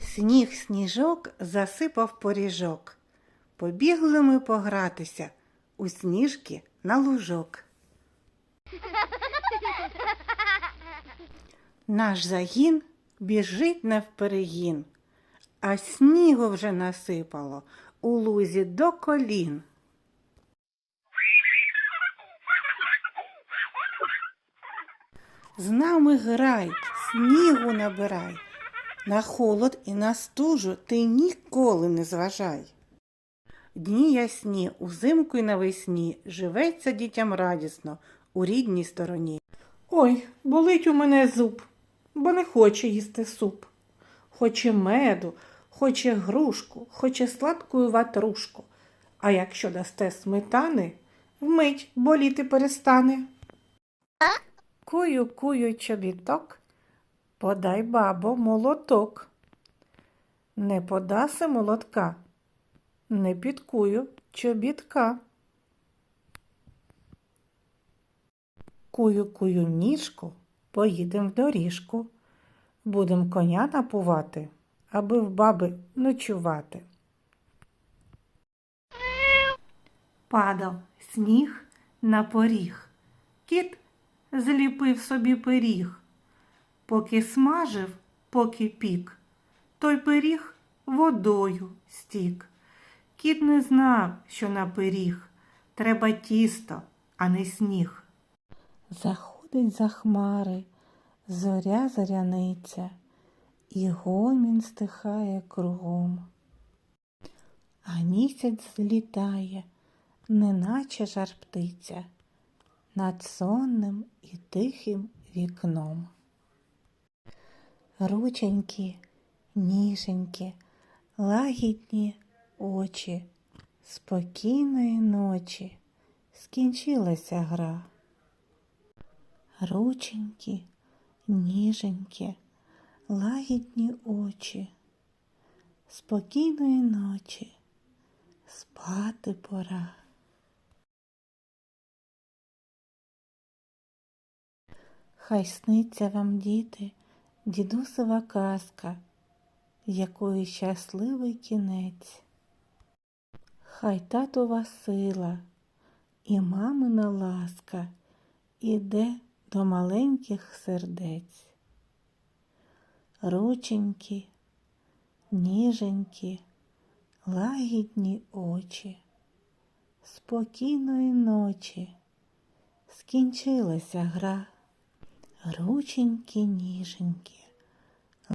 Сніг сніжок засипав поріжок. Побігли ми погратися у сніжки на лужок. Наш загін біжить навперегін, а снігу вже насипало у лузі до колін. З нами грай, снігу набирай. На холод і на стужу ти ніколи не зважай. Дні ясні, узимку й навесні живеться дітям радісно у рідній стороні. Ой, болить у мене зуб, бо не хоче їсти суп. Хоче меду, хоче грушку, хоче сладкую ватрушку. А якщо дасте сметани, вмить боліти перестане. Кую, кую чобіток, подай бабо молоток. Не подаси молотка, не підкую чобітка. Кую кую ніжку, поїдем в доріжку. Будем коня напувати, аби в баби ночувати. Падав сніг на поріг. Кіт зліпив собі пиріг. Поки смажив, поки пік, той пиріг водою стік. Кіт не знав, що на пиріг треба тісто, а не сніг. Заходить за хмари, зоря зоряниця, і гомін стихає кругом. А місяць злітає, неначе жар птиця, над сонним і тихим вікном. Рученькі, ніженькі, лагідні очі, спокійної ночі скінчилася гра. Рученькі, ніженькі, лагідні очі, спокійної ночі, спати пора. Хай сниться вам, діти, дідусова казка, якої щасливий кінець. Хай татова сила і мамина ласка іде до маленьких сердець. Рученькі, ніженькі, лагідні очі, спокійної ночі скінчилася гра. Рученькі, ніженькі,